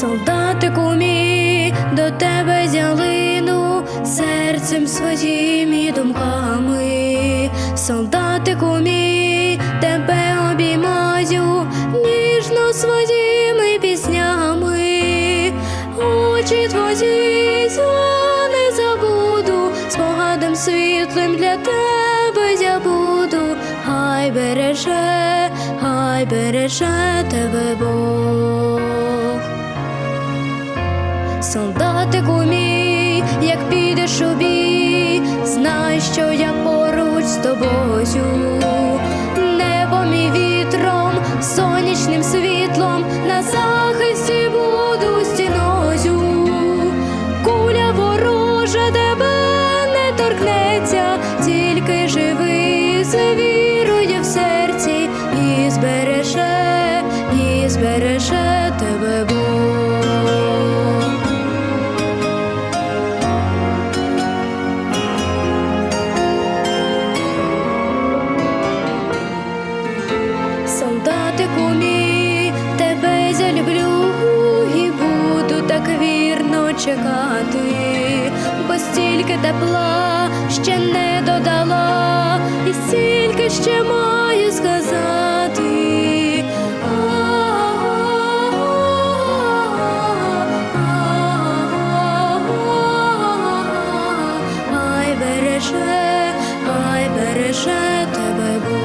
Солдатику мій, до тебе зялину серцем своїм і думками. Солдатику мій, тебе обіймаю ніжно своїми піснями. Очі твої я не забуду, спогадом світлим для тебе я буду. Хай береже, хай береже тебе Бог. Солдатику мій, як підеш у бій, знай, що я поруч Чекати, бо стільки тепла ще не додала, і стільки ще маю сказати. Ай береже, ай береже тебе.